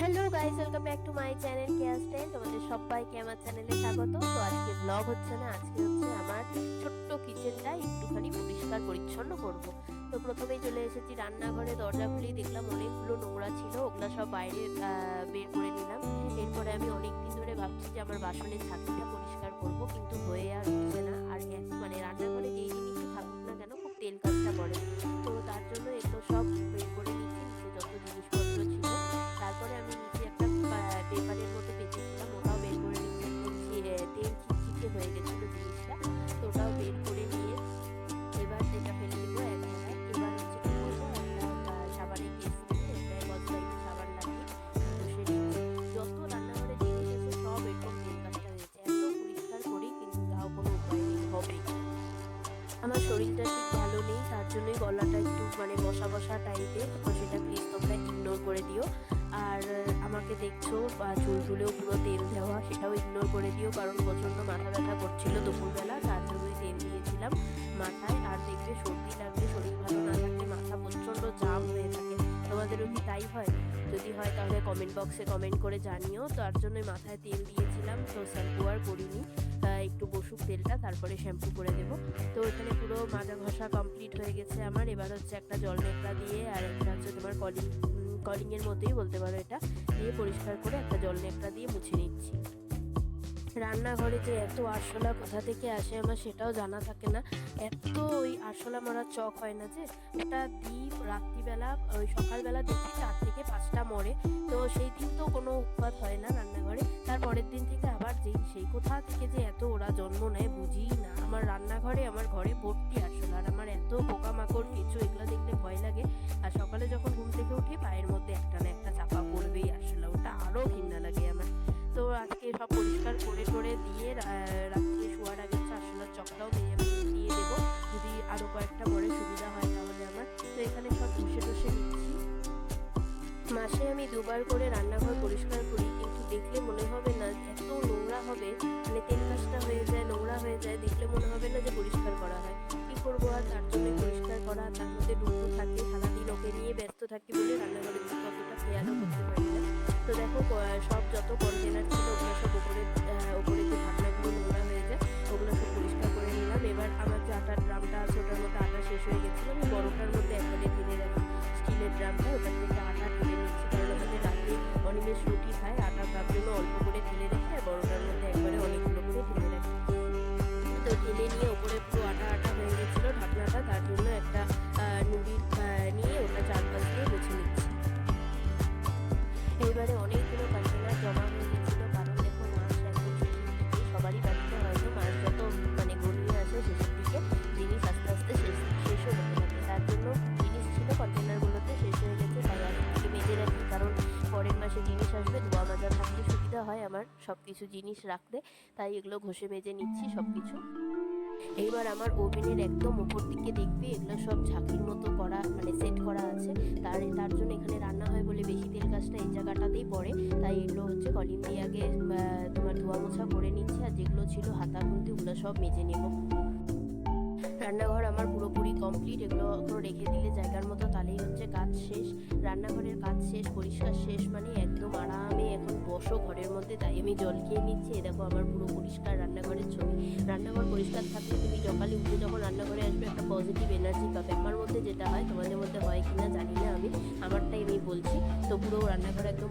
Hello guys, welcome back to my channel care style. তোমাদের সবাইকে আমার চ্যানেলে স্বাগত। তো আজকে ব্লগ হচ্ছে না, আজকে হচ্ছে আমার ছোট্ট কিচেনটা একটুখানি পরিষ্কার পরিচ্ছন্ন করব। তো প্রথমেই চলে এসেছি রান্নাঘরে, দরজা খুলেই দেখলাম অনেকগুলো নোংরা ছিল, ওগুলো সব বাইরে বের করে নিলাম। এরপরে আমি অনেক দিন ধরে ভাবছি যে আমার বাসনের ছাতিটা পরিষ্কার করব, কিন্তু হয়ে আর উঠছে না, আর গ্যাস আমার শরীরটা ঠিক ভালো নেই, তার জন্যই গলাটা একটু মানে বসা বসা টাইপের তো সেটা প্লিজ তোমরা ইগনোর করে দিও। আর আমাকে দেখছ, বা চুল তুলেও পুরো তেল দেওয়া, সেটাও ইগনোর করে দিও, কারণ প্রচণ্ড মাথা ব্যথা করছিল দুপুরবেলা, তার জন্যই তেল দিয়েছিলাম হয় তাহলে কমেন্ট বক্সে কমেন্ট করে জানিও। তার জন্য মাথায় তেল দিয়েছিলাম। তো শ্যাম্পু আর করিনি। একটু বসুক তেলটা, তারপরে শ্যাম্পু করে দেবো। তো এখানে পুরো মাজা ঘষা কমপ্লিট হয়ে গেছে আমার। এবার হচ্ছে একটা জল নেকড়া দিয়ে আর একটা হচ্ছে তোমার কলিং কলিংয়ের মতোই বলতে পারো এটা। দিয়ে পরিষ্কার করে একটা জল নেকড়া দিয়ে মুছে নিচ্ছি। রান্নাঘরে যে এত আরশোলা কোথা থেকে আসে আমার সেটাও জানা থাকে না। এত ওই আরশোলা মরার চক হয় না যে? ওটা দ্বীপ রাত্রিবেলা, ওই সকালবেলা দেখি চার থেকে পাঁচটা মরে। তো সেই দিন তো কোনো উৎপাত হয় না রান্নাঘরে। তার পরের দিন থেকে আবার যেই, সেই কোথা থেকে যে এত ওরা জন্ম নেয় বুঝি না। আমার রান্নাঘরে, আমার ঘরে ভর্তি সব পরিষ্কার করে টরে দিয়ে রাত্রে শোয়ার আগে হচ্ছে আরশোলার চকটাও দিয়ে দিয়ে দেবো। যদি আরও কয়েকটা পরে সুবিধা হয় তাহলে আমার। তো এখানে সব ঘষে টষে নিচ্ছি। মাসে আমি দুবার করে রান্নাঘর পরিষ্কার করি, কিন্তু দেখলে মনে হবে না এত নোংরা হবে। মানে তেল কাজটা হয়ে যায়, নোংরা হয়ে যায়, দেখলে মনে হবে না যে পরিষ্কার করা হয়। কি করব আর তার জন্য পরিষ্কার করা? তার মধ্যে ডুবু থাকে, সারাদিন ওকে নিয়ে ব্যস্ত থাকি বলে রান্নাঘরের দিকে অতটা খেয়ালও করতে পারি সব যত কন্টেনার ছিল ওগুলো সব উপরে উপরে যে ঢাকনাগুলো নোংরা হয়ে যায় ওগুলো সব পরিষ্কার করে নিলাম। এবার আমার যে আটার ড্রামটা আছে, ওটার মধ্যে আটা শেষ হয়ে গেছিল আমি বড়টার মধ্যে একবারে ঢেলে রাখি স্টিলের ড্রামটা, ওটার থেকে আটা ঢেলে নিচ্ছি। কারণ আমাদের রাতে অনিমেষ রুটি খায় আটা তার জন্য অল্প করে ঢেলে রেখে আর বড়টার মধ্যে একবারে অনেকগুলো করে ঢেলে রাখি। তো ঢেলে নিয়ে ওপরে পুরো আটা আটা হয়ে গেছিল, ঢাকনাটা। তার জন্য একটা ধোয়া মাজা থাকলে সুবিধা হয় আমার সব কিছু জিনিস রাখতে। তাই এগুলো ঘষে মেজে নিচ্ছি সব কিছু এইবার আমার ওভেনের একদম উপর দিকে দেখবে এগুলো সব ঝাঁকির মতো করা মানে সেট করা আছে। তার তার জন্য এখানে রান্না হয় বলে বেশি তেল গাছটা এই জায়গাটাতেই পড়ে। তাই এগুলো হচ্ছে কলিং দিয়ে আগে তোমার ধোয়া মোছা করে নিচ্ছি। আর যেগুলো ছিল হাতা খুন্তি ওগুলো সব মেজে নেব। রান্নাঘর আমার পুরোপুরি কমপ্লিট এগুলো রেখে দিলে জায়গার মতো তাহলেই হচ্ছে কাজ শেষ, রান্নাঘরের কাজ শেষ, পরিষ্কার শেষ মানে একদম আরামে এখন বসো ঘরের মধ্যে, তাই আমি জল খেয়ে নিচ্ছি। এ দেখো আমার পুরো পরিষ্কার রান্নাঘরের ছবি। রান্নাঘর পরিষ্কার থাকলে তুমি সকালে উঠে যখন রান্নাঘরে আসবে, একটা পজিটিভ এনার্জি পাবে। আমার মধ্যে যেটা হয়, তোমাদের মধ্যে হয় কিনা জানি না আমি, আমারটাই আমি বলছি। তো পুরো রান্নাঘর একদম